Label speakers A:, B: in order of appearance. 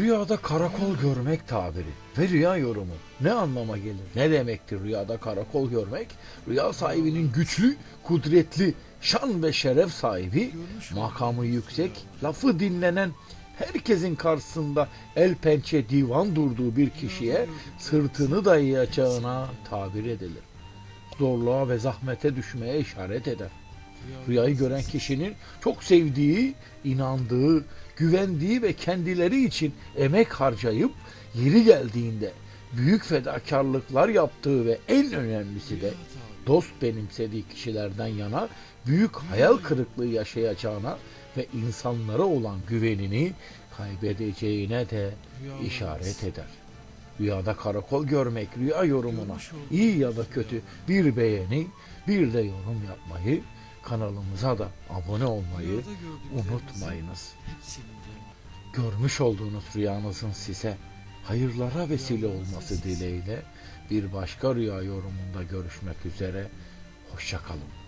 A: Rüyada karakol görmek tabiri ve rüya yorumu ne anlama gelir? Ne demektir rüyada karakol görmek? Rüya sahibinin güçlü, kudretli, şan ve şeref sahibi, makamı yüksek, lafı dinlenen, herkesin karşısında el pençe divan durduğu bir kişiye sırtını dayayacağına tabir edilir. Zorluğa ve zahmete düşmeye işaret eder. Rüyayı gören kişinin çok sevdiği, inandığı, güvendiği ve kendileri için emek harcayıp yeri geldiğinde büyük fedakarlıklar yaptığı ve en önemlisi de dost benimsediği kişilerden yana büyük hayal kırıklığı yaşayacağına ve insanlara olan güvenini kaybedeceğine de işaret eder. Rüyada karakol görmek rüya yorumuna iyi ya da kötü bir beğeni bir de yorum yapmayı kanalımıza da abone olmayı unutmayınız. Görmüş olduğunuz rüyanızın size hayırlara vesile olması dileğiyle bir başka rüya yorumunda görüşmek üzere. Hoşçakalın.